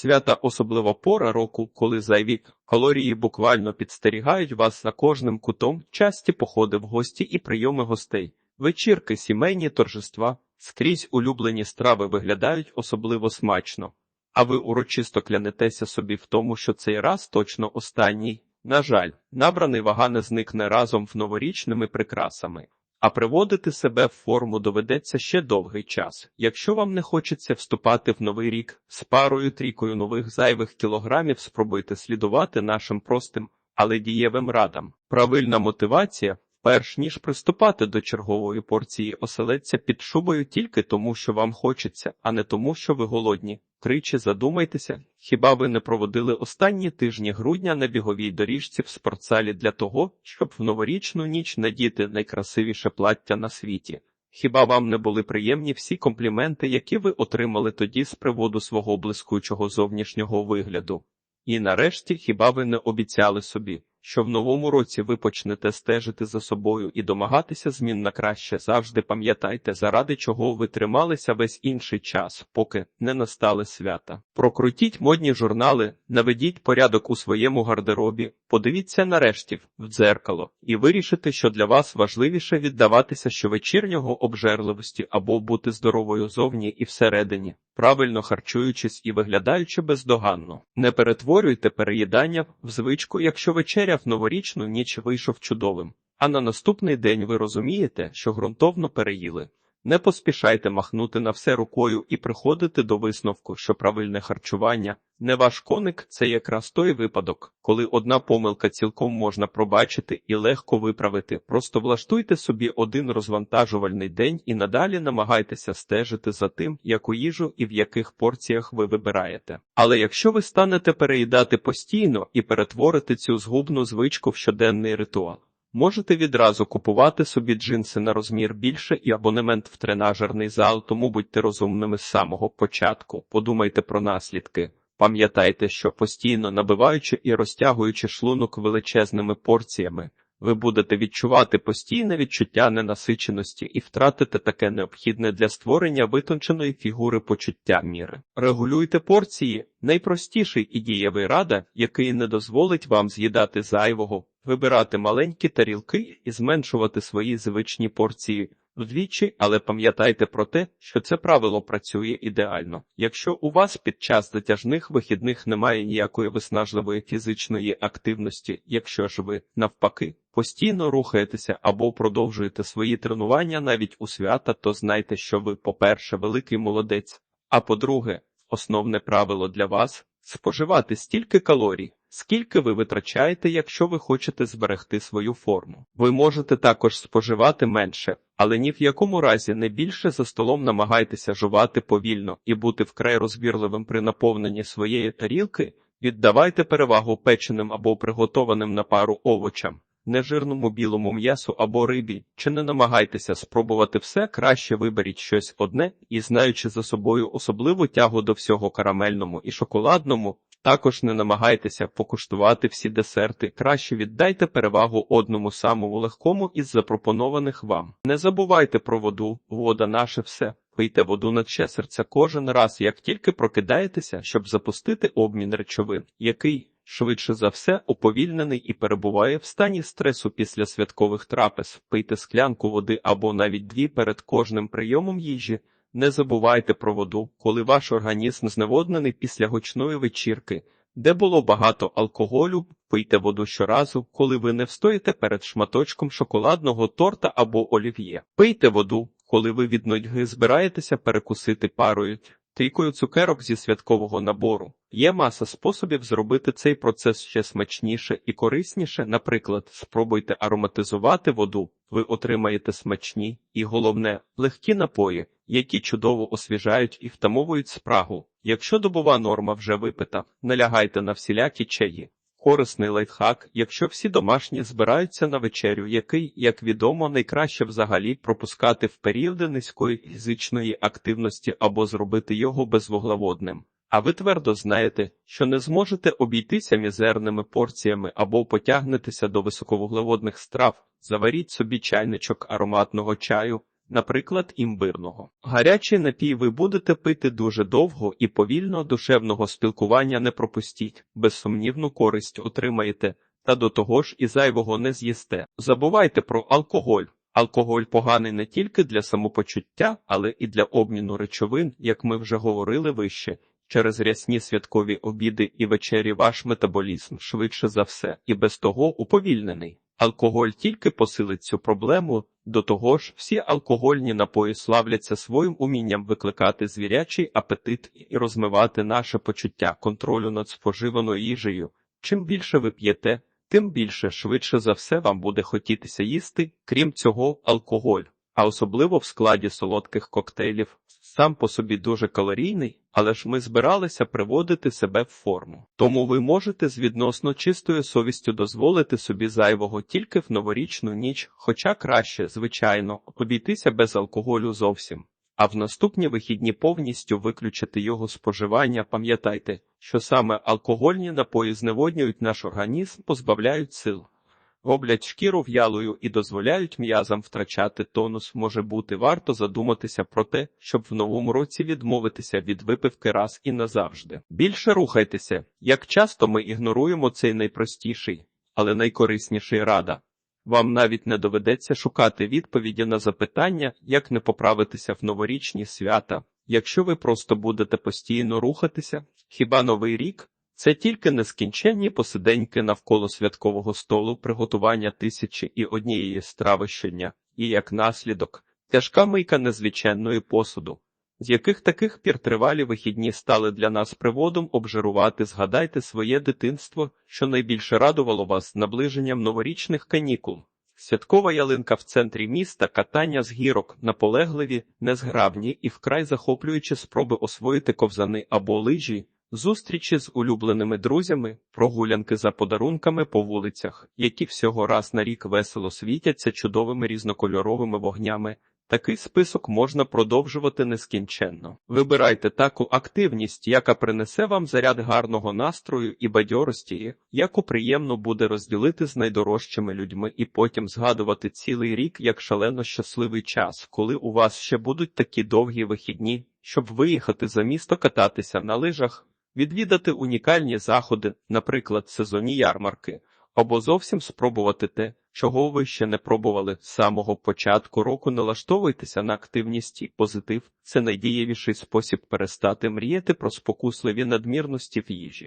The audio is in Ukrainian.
Свята особлива пора року, коли зайві калорії буквально підстерігають вас за кожним кутом, часті походи в гості і прийоми гостей, вечірки, сімейні торжества, скрізь улюблені страви виглядають особливо смачно. А ви урочисто клянетеся собі в тому, що цей раз точно останній. На жаль, набраний вага не зникне разом в новорічними прикрасами. А приводити себе в форму доведеться ще довгий час. Якщо вам не хочеться вступати в новий рік з парою трійкою нових зайвих кілограмів, спробуйте слідувати нашим простим, але дієвим радам. Правильна мотивація, перш ніж приступати до чергової порції оселедця під шубою тільки тому, що вам хочеться, а не тому, що ви голодні. Тричі задумайтеся, хіба ви не проводили останні тижні грудня на біговій доріжці в спортзалі для того, щоб в новорічну ніч надіти найкрасивіше плаття на світі? Хіба вам не були приємні всі компліменти, які ви отримали тоді з приводу свого блискучого зовнішнього вигляду? І нарешті, хіба ви не обіцяли собі, що в новому році ви почнете стежити за собою і домагатися змін на краще, завжди пам'ятайте, заради чого ви трималися весь інший час, поки не настали свята. Прокрутіть модні журнали, наведіть порядок у своєму гардеробі, подивіться нарешті в дзеркало і вирішите, що для вас важливіше віддаватися щовечірнього обжерливості або бути здоровою зовні і всередині. Правильно харчуючись і виглядаючи бездоганно, не перетворюйте переїдання в звичку, якщо вечеря в новорічну ніч вийшов чудовим, а на наступний день ви розумієте, що ґрунтовно переїли. Не поспішайте махнути на все рукою і приходити до висновку, що правильне харчування не ваш коник це якраз той випадок, коли одна помилка цілком можна пробачити і легко виправити. Просто влаштуйте собі один розвантажувальний день і надалі намагайтеся стежити за тим, яку їжу і в яких порціях ви вибираєте. Але якщо ви станете переїдати постійно і перетворите цю згубну звичку в щоденний ритуал. Можете відразу купувати собі джинси на розмір більше і абонемент в тренажерний зал, тому будьте розумними з самого початку. Подумайте про наслідки. Пам'ятайте, що постійно набиваючи і розтягуючи шлунок величезними порціями, ви будете відчувати постійне відчуття ненасиченості і втратите таке необхідне для створення витонченої фігури почуття міри. Регулюйте порції, найпростіший і дієвий рада, який не дозволить вам з'їдати зайвого, вибирати маленькі тарілки і зменшувати свої звичні порції. Вдвічі, але пам'ятайте про те, що це правило працює ідеально. Якщо у вас під час затяжних вихідних немає ніякої виснажливої фізичної активності, якщо ж ви навпаки постійно рухаєтеся або продовжуєте свої тренування навіть у свята, то знайте, що ви, по-перше, великий молодець. А по-друге, основне правило для вас споживати стільки калорій, скільки ви витрачаєте, якщо ви хочете зберегти свою форму. Ви можете також споживати менше, але ні в якому разі не більше за столом намагайтеся жувати повільно і бути вкрай розбірливим при наповненні своєї тарілки. Віддавайте перевагу печеним або приготованим на пару овочам нежирному білому м'ясу або рибі, чи не намагайтеся спробувати все, краще виберіть щось одне і, знаючи за собою особливу тягу до всього карамельному і шоколадному, також не намагайтеся покуштувати всі десерти, краще віддайте перевагу одному самому легкому із запропонованих вам. Не забувайте про воду, вода наше все. Пийте воду на ще серця кожен раз, як тільки прокидаєтеся, щоб запустити обмін речовин, який швидше за все уповільнений і перебуває в стані стресу після святкових трапез. Пийте склянку води або навіть дві перед кожним прийомом їжі. Не забувайте про воду, коли ваш організм зневоднений після гучної вечірки, де було багато алкоголю, пийте воду щоразу, коли ви не встоїте перед шматочком шоколадного торта або олів'є. Пийте воду, коли ви від нудьги збираєтеся перекусити парою трійкою цукерок зі святкового набору. Є маса способів зробити цей процес ще смачніше і корисніше. Наприклад, спробуйте ароматизувати воду, ви отримаєте смачні і, головне, легкі напої, які чудово освіжають і втамовують спрагу. Якщо добова норма вже випита, налягайте на всілякі чаї. Корисний лайфхак, якщо всі домашні збираються на вечерю, який, як відомо, найкраще взагалі пропускати в періоди низької фізичної активності або зробити його безвуглеводним. А ви твердо знаєте, що не зможете обійтися мізерними порціями або потягнетеся до високовуглеводних страв, заваріть собі чайничок ароматного чаю, наприклад, імбирного. Гарячий напій ви будете пити дуже довго і повільно душевного спілкування не пропустіть, безсумнівну користь отримаєте, та до того ж і зайвого не з'їсте. Забувайте про алкоголь. Алкоголь поганий не тільки для самопочуття, але і для обміну речовин, як ми вже говорили вище. Через рясні святкові обіди і вечері ваш метаболізм швидше за все і без того уповільнений. Алкоголь тільки посилить цю проблему, до того ж, всі алкогольні напої славляться своїм умінням викликати звірячий апетит і розмивати наше почуття контролю над споживаною їжею. Чим більше ви п'єте, тим більше швидше за все вам буде хотітися їсти, крім цього, алкоголь, а особливо в складі солодких коктейлів, сам по собі дуже калорійний, але ж ми збиралися приводити себе в форму. Тому ви можете з відносно чистою совістю дозволити собі зайвого тільки в новорічну ніч, хоча краще, звичайно, обійтися без алкоголю зовсім. А в наступні вихідні повністю виключити його споживання. Пам'ятайте, що саме алкогольні напої зневоднюють наш організм, позбавляють сил, роблять шкіру в'ялою і дозволяють м'язам втрачати тонус. Може бути варто задуматися про те, щоб в новому році відмовитися від випивки раз і назавжди. Більше рухайтеся. Як часто ми ігноруємо цей найпростіший, але найкорисніший рада. Вам навіть не доведеться шукати відповіді на запитання, як не поправитися в новорічні свята, якщо ви просто будете постійно рухатися. Хіба новий рік це тільки нескінченні посиденьки навколо святкового столу, приготування тисячі і однієї страви щодня, і як наслідок тяжка мийка незвичайної посуду. З яких таких пір тривалі вихідні стали для нас приводом обжирувати, згадайте своє дитинство, що найбільше радувало вас наближенням новорічних канікул. Святкова ялинка в центрі міста, катання з гірок, наполегливі, незграбні і вкрай захоплюючі спроби освоїти ковзани або лижі, зустрічі з улюбленими друзями, прогулянки за подарунками по вулицях, які всього раз на рік весело світяться чудовими різнокольоровими вогнями. Такий список можна продовжувати нескінченно. Вибирайте таку активність, яка принесе вам заряд гарного настрою і бадьорості, яку приємно буде розділити з найдорожчими людьми і потім згадувати цілий рік як шалено щасливий час, коли у вас ще будуть такі довгі вихідні, щоб виїхати за місто кататися на лижах, відвідати унікальні заходи, наприклад, сезонні ярмарки, або зовсім спробувати те, чого ви ще не пробували з самого початку року. Налаштовуйтеся на активність і позитив. Це найдієвіший спосіб перестати мріяти про спокусливі надмірності в їжі.